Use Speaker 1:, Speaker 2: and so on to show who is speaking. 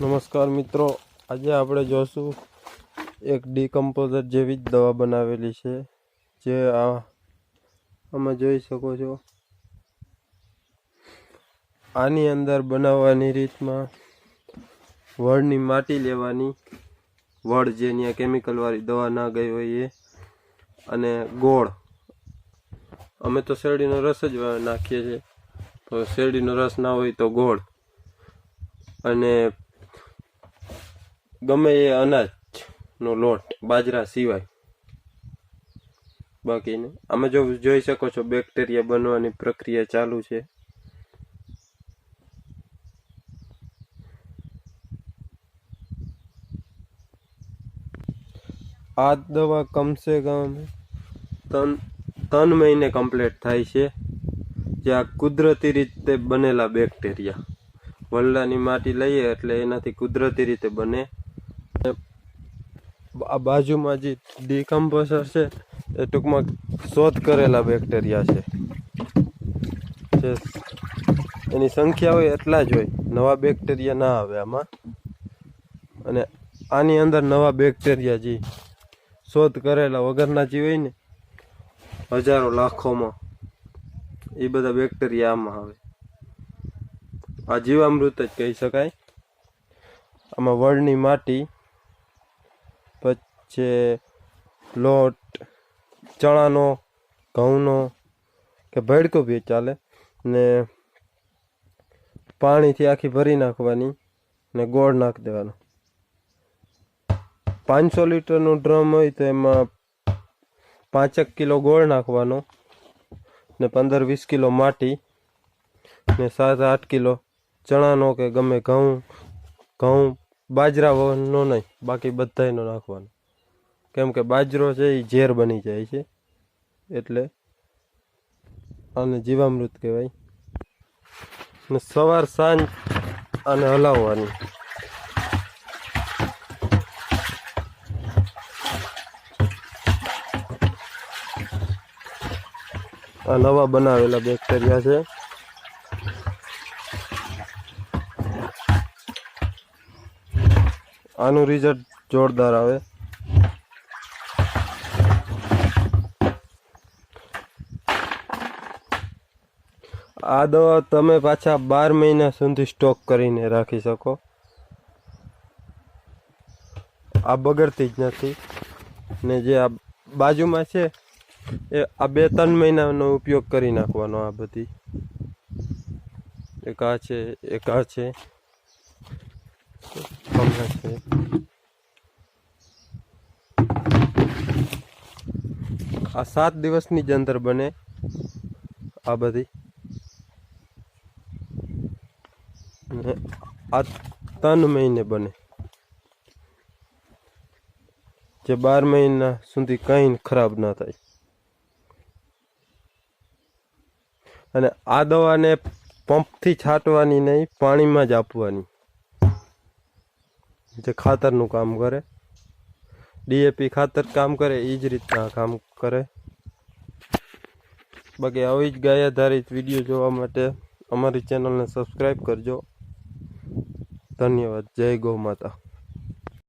Speaker 1: નમસ્કાર મિત્રો, આજે આપણે જોશું એક ડીકમ્પોઝર જેવી જ દવા બનાવેલી છે, જે આ તમે જોઈ શકો છો. આની અંદર બનાવવાની રીતમાં વડની માટી લેવાની, વડ જે ત્યાં કેમિકલવાળી દવા ના ગઈ હોય એ, અને ગોળ. અમે તો શેરડીનો રસ જ નાખીએ છીએ, તો શેરડીનો રસ ના હોય તો ગોળ. અને ગમે એ અનાજનો લોટ, બાજરા સિવાય. બાકીને, આમાં જો જોઈ શકો છો, બેક્ટેરિયા બનવાની પ્રક્રિયા ચાલુ છે. આ દવા કમસે કમ ત્રણ ત્રણ મહિને કમ્પ્લીટ થાય છે, જે આ કુદરતી રીતે બનેલા બેક્ટેરિયા. વલ્લાની માટી લઈએ એટલે એનાથી કુદરતી રીતે બને. આ બાજુમાં જે ડિકમ્પોઝર છે, એ ટૂંકમાં શોધ કરેલા બેક્ટેરિયા છે. એની સંખ્યા હોય એટલા જ હોય. નવા બેક્ટેરિયા ના આવે આમાં. અને આની અંદર નવા બેક્ટેરિયા જે શોધ કરેલા વગરના જે હોય ને, હજારો લાખોમાં, એ બધા બેક્ટેરિયા આમાં આવે. આ જીવામૃત જ કહી શકાય. આમાં વળની માટી પછી લોટ, ચણાનો, ઘઉંનો કે ભડકો બી ચાલે ને પાણીથી આખી ભરી નાખવાની ને ગોળ નાખી દેવાનો. પાંચસો લીટરનું ડ્રમ હોય તો એમાં પાંચેક કિલો ગોળ નાખવાનો ને પંદર વીસ કિલો માટી ને સાત આઠ કિલો ચણાનો કે ગમે ઘઉં ઘઉં, બાજરાનો નહીં, બાકી બધાયનો નાખવાનો. કેમ કે બાજરો છે એ ઝેર બની જાય છે. એટલે આને જીવામૃત કહેવાય. ને સવાર સાંજ આને હલાવવાની. આ નવા બનાવેલા બેક્ટેરિયા છે. આનું રિઝલ્ટ જોરદાર આવે. આ દવા તમે પાછા બાર મહિના સુધી સ્ટોક કરીને રાખી શકો. આ બગડતી જ નથી. ને જે આ બાજુમાં છે, એ આ બે ત્રણ મહિનાનો ઉપયોગ કરી નાખવાનો આ બધી. એક આ છે, એક આ છે. છે. આ સાત દિવસની જ અંદર બને આ બધી ને આ ત્રણ મહિને બને. જે બાર મહિના સુધી કંઈ ખરાબ ના થાય. અને આ દવાને પંપથી છાંટવાની નહીં, પાણીમાં જ આપવાની. જે ખાતરનું કામ કરે. ડીએપી ખાતર કામ કરે એ જ રીતના કામ કરે. બાકી આવી જ ગાય આધારિત વીડિયો જોવા માટે અમારી ચેનલને સબસ્ક્રાઈબ કરજો. ધન્યવાદ. જય ગૌ માતા.